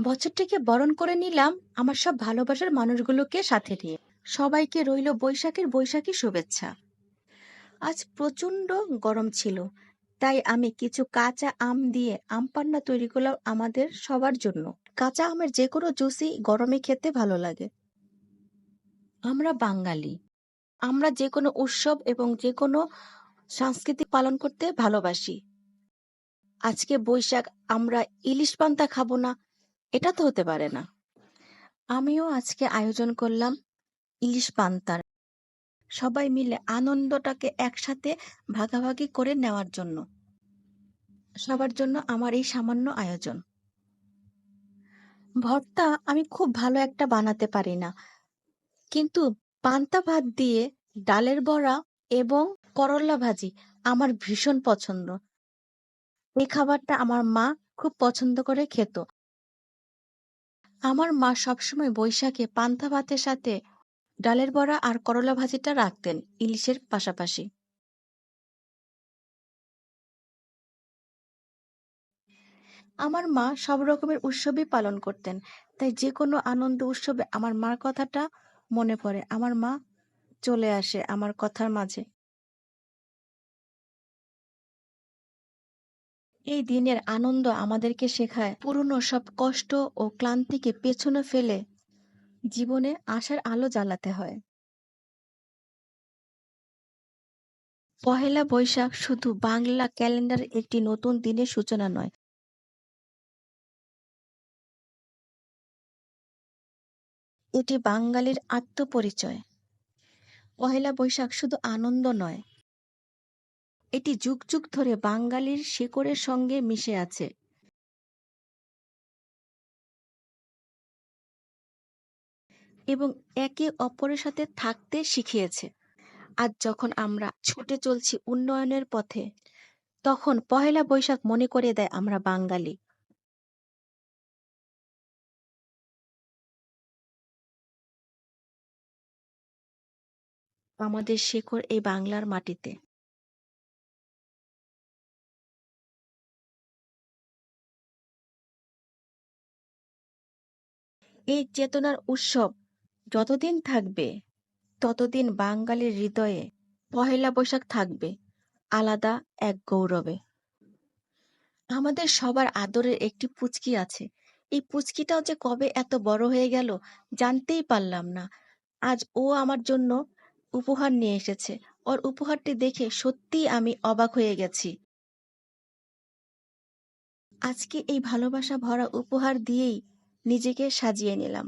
বছরটিকে বরণ করে নিলাম আমার সব ভালোবাসার মানুষগুলোকে সাথে নিয়ে। সবাইকে রইল বৈশাখের বৈশাখী শুভেচ্ছা। আজ প্রচণ্ড গরম ছিল, তাই আমি কিছু কাঁচা আম দিয়ে আম পান্না তৈরি করলাম আমাদের সবার জন্য। কাঁচা আমের যে কোনো জুসই গরমে খেতে ভালো লাগে। আমরা বাঙালি। আমরা যে কোনো উৎসব এবং যে কোনো সাংস্কৃতিক পালন করতে ভালোবাসি। আজকে বৈশাখ, আমরা ইলিশ পান্তা খাব না এটা তো হতে পারে না। আমিও আজকে আয়োজন করলাম ইলিশ পান্তার। সবাই মিলে আনন্দটাকে একসাথে ভাগাভাগি করে নেওয়ার জন্য। সবার জন্য আমার এই সামান্য আয়োজন। ভর্তা আমি খুব ভালো একটা বানাতে পারি না। কিন্তু পান্তা ভাত দিয়ে ডালের বড়া এবং করল্লা ভাজি আমার ভীষণ পছন্দ। এই খাবারটা আমার মা খুব পছন্দ করে খেত। আমার মা সবসময় বৈশাখে পান্তা ভাতের সাথে ডালের বড়া আর করলা ভাজিটা রাখতেন ইলিশের পাশাপাশি। আমার মা সব রকমের উৎসবই পালন করতেন, তাই যে কোনো আনন্দ উৎসবে আমার মার কথাটা মনে পড়ে। আমার মা চলে আসে আমার কথার মাঝে। এই দিনের আনন্দ আমাদেরকে শেখায় পুরনো সব কষ্ট ও ক্লান্তিকে পেছনে ফেলে জীবনে আশার আলো জ্বালাতে হয়। পহেলা বৈশাখ শুধু বাংলা ক্যালেন্ডারের একটি নতুন দিনের সূচনা নয়। এটি বাঙালির আত্মপরিচয়। পহেলা বৈশাখ শুধু আনন্দ নয় এটি যুগ যুগ ধরে বাঙালির শিকড়ের সঙ্গে মিশে আছে। এবং একে অপরের সাথে থাকতে শিখিয়েছে। আজ যখন আমরা ছুটে চলছি উন্নয়নের পথে, তখন পহেলা বৈশাখ মনে করে দেয় আমরা বাঙালি। আমাদের শেকড় এই বাংলার মাটিতে। এই চেতনার উৎসব যতদিন থাকবে, ততদিন বাঙালির হৃদয়ে পহেলা বৈশাখ থাকবে, আলাদা এক গৌরবে। আমাদের সবার আদরের একটি পুচকি আছে। এই পুচকিটাও যে কবে এত বড় হয়ে গেল জানতেই পারলাম না। আজ ও আমার জন্য উপহার নিয়ে এসেছে। ওর উপহারটি দেখে সত্যিই আমি অবাক হয়ে গেছি। আজকে এই ভালোবাসা ভরা উপহার দিয়েই নিজেকে সাজিয়ে নিলাম।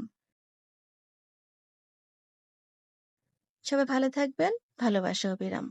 সবাই ভালো থাকবেন। ভালোবাসা অবিরাম।